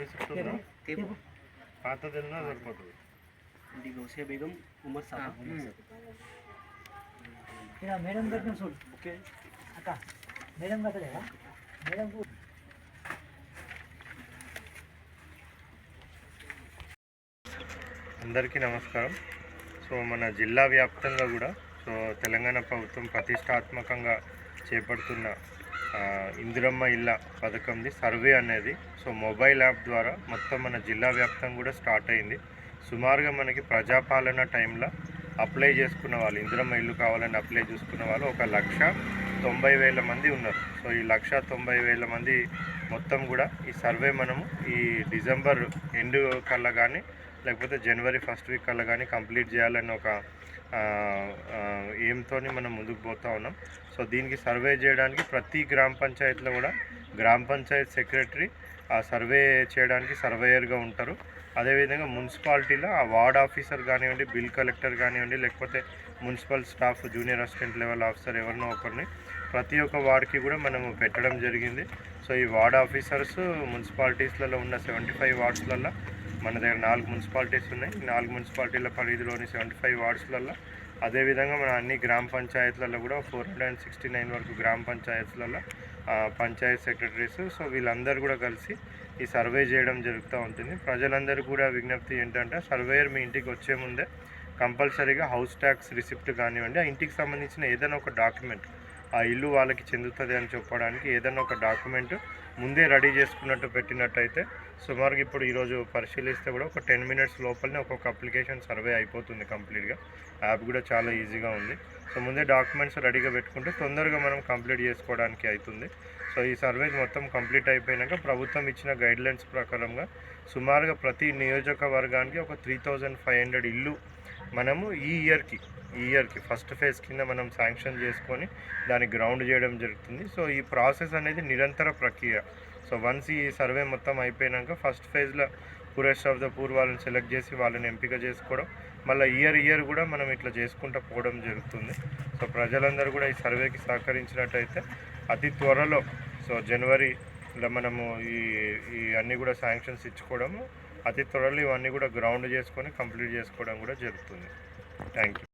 Receipt ఉందా తేపు పాతది ఉన్నా సరిపోతుంది. డి గౌసియా బేగం ఉమర్ సాబ్ ఇలా మేడం కట్టిన చూడు. ఓకే. అక్క మేడం కట్టలేదా మేడం అందరికీ నమస్కారం. సో మన జిల్లా వ్యాప్తంగా కూడా సో తెలంగాణ ప్రభుత్వం ప్రతిష్టాత్మకంగా చేపడుతున్న ఇందిరమ్మ ఇళ్ళ పథకంది సర్వే అనేది. సో మొబైల్ యాప్ ద్వారా మొత్తం మన జిల్లా వ్యాప్తం కూడా స్టార్ట్ అయింది. సుమారుగా మనకి ప్రజాపాలన టైంలో అప్లై చేసుకున్న వాళ్ళు ఇందిరమ్మ ఇల్లు కావాలని అప్లై చేసుకున్న వాళ్ళు ఒక లక్ష తొంభై వేల మంది ఉన్నారు. సో ఈ లక్ష తొంభై వేల మంది మొత్తం కూడా ఈ సర్వే మనము ఈ డిసెంబర్ ఎండ్ కల్లా కానీ లేకపోతే జనవరి ఫస్ట్ వీక్ అలా కానీ కంప్లీట్ చేయాలని ఒక ఏంతో మనం ముందుకు పోతా ఉన్నాం. సో దీనికి సర్వే చేయడానికి ప్రతి గ్రామ పంచాయతీలో కూడా గ్రామ పంచాయత్ సెక్రటరీ ఆ సర్వే చేయడానికి సర్వేయర్గా ఉంటారు. అదేవిధంగా మున్సిపాలిటీలో ఆ వార్డ్ ఆఫీసర్ కానివ్వండి బిల్ కలెక్టర్ కానివ్వండి లేకపోతే municipal staff junior assistant level officer ఎవరినో ఒకరిని ప్రతి ఒక్క వార్డ్కి కూడా మనము పెట్టడం జరిగింది. సో ఈ వార్డ్ ఆఫీసర్స్ మున్సిపాలిటీస్లలో ఉన్న సెవెంటీ ఫైవ్ వార్డ్స్లలో మన దగ్గర నాలుగు మున్సిపాలిటీస్ ఉన్నాయి. నాలుగు మున్సిపాలిటీల పరిధిలోని సెవెంటీ ఫైవ్ వార్డ్స్లలో అదేవిధంగా మన అన్ని గ్రామ పంచాయతీలలో కూడా four hundred and sixty nine వరకు గ్రామ పంచాయతీలలో పంచాయత్ సెక్రటరీస్. సో వీళ్ళందరూ కూడా కలిసి ఈ సర్వే చేయడం జరుగుతూ ఉంటుంది. ప్రజలందరూ కూడా విజ్ఞప్తి ఏంటంటే సర్వేయర్ మీ ఇంటికి వచ్చే ముందే కంపల్సరీగా హౌస్ ట్యాక్స్ రిసిప్ట్ కానివ్వండి. ఆ ఇంటికి సంబంధించిన ఏదైనా ఒక డాక్యుమెంట్ ఆ ఇల్లు వాళ్ళకి చెందుతుంది అని చెప్పడానికి ఏదైనా ఒక డాక్యుమెంట్ ముందే రెడీ చేసుకున్నట్టు పెట్టినట్టయితే సుమారుగా ఇప్పుడు ఈరోజు పరిశీలిస్తే కూడా ఒక టెన్ మినిట్స్ లోపలనే ఒక్కొక్క అప్లికేషన్ సర్వే అయిపోతుంది కంప్లీట్గా. యాప్ కూడా చాలా ఈజీగా ఉంది. సో ముందే డాక్యుమెంట్స్ రెడీగా పెట్టుకుంటే తొందరగా మనం కంప్లీట్ చేసుకోవడానికి అవుతుంది సో ఈ సర్వే మొత్తం కంప్లీట్ అయిపోయినాక ప్రభుత్వం ఇచ్చిన గైడ్లైన్స్ ప్రకారంగా సుమారుగా ప్రతి నియోజకవర్గానికి ఒక త్రీ థౌజండ్ ఫైవ్ హండ్రెడ్ ఇల్లు మనము ఈ ఇయర్కి ఈ ఇయర్కి ఫస్ట్ ఫేజ్ కింద మనం శాంక్షన్ చేసుకొని దాన్ని గ్రౌండ్ చేయడం జరుగుతుంది. సో ఈ ప్రాసెస్ అనేది నిరంతర ప్రక్రియ. సో వన్స్ ఈ సర్వే మొత్తం అయిపోయినాక ఫస్ట్ ఫేజ్లో పూరెస్ట్ ఆఫ్ ద పూర్ వాళ్ళని సెలెక్ట్ చేసి వాళ్ళని ఎంపిక చేసుకోవడం మళ్ళీ ఇయర్ ఇయర్ కూడా మనం ఇట్లా చేసుకుంటూ పోవడం జరుగుతుంది. సో ప్రజలందరూ కూడా ఈ సర్వేకి సహకరించినట్టయితే అతి త్వరలో సో జనవరిలో మనము ఈ ఈ అన్నీ కూడా శాంక్షన్స్ ఇచ్చుకోవడము అతి త్వరలో ఇవన్నీ కూడా గ్రౌండ్ చేసుకొని కంప్లీట్ చేసుకోవడం కూడా జరుగుతుంది. Thank you